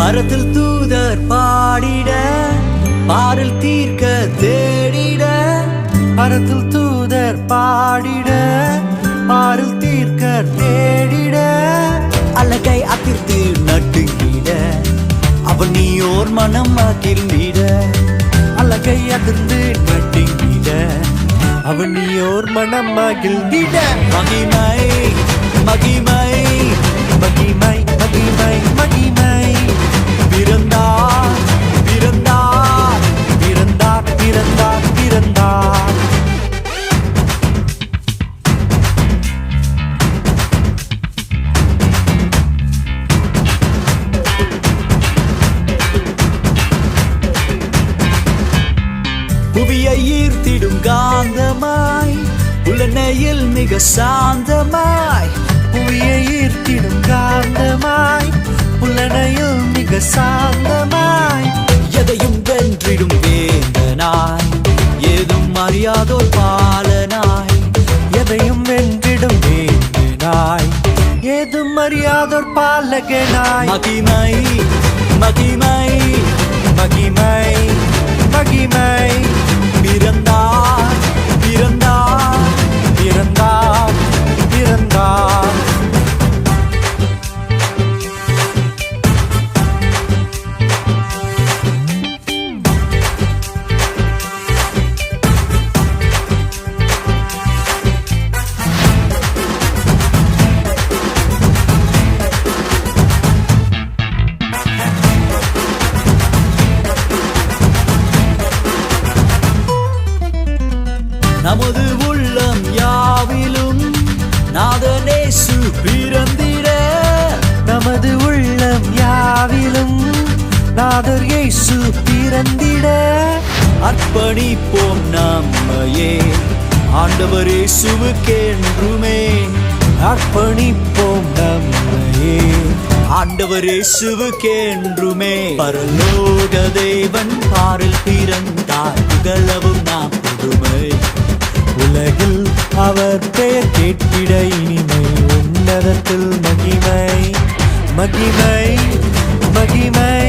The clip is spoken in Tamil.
பரத்தில் தூதர் பாடிட பாடல் தீர்க்க தேடிட பரத்தில் தூதர் பாடிட பாடல் தீர்க்க தேடிட. அழகை அதிர்த்து நட்டுங்கிட அவன் ஓர் மனம் அகிழ்ந்திட அழகை அதிர்ந்து நட்டுங்கிட அவன் ஓர் மனம் அகிழ்ந்திட மகிமை ஈர்த்திடும் காந்தமாய் உலனையில் மிக சாந்தமாய் புவியை ஈர்த்திடும் காந்தமாய் புலனையில் மிக சாந்தமாய். எதையும் வென்றிடும் வேந்தனாய் ஏதும் அறியாதோர் பாலனாய். எதையும் வென்றிடும் வேந்தனாய் ஏதும் அறியாதோர் பாலகனாய். மகிமை மகிமை. நமது உள்ளம் யாவிலும் நாதனேசு பிறந்திட. நமது உள்ளம் யாவிலும் நாதர் இயேசு பிறந்திட. அர்ப்பணிப்போம் நம்மையே ஆண்டவர் இயேசுவுக்கென்றுமே அர்ப்பணிப்போம் நம்மையே ஆண்டவர் இயேசுவுக்கென்றுமே பரலோக தேவன் பாரில் பிறந்தார் புகழவும் நாம். பெயர் கேட்கிட இனிமை உன்னதத்தில் மகிமை. மகிமை மகிமை.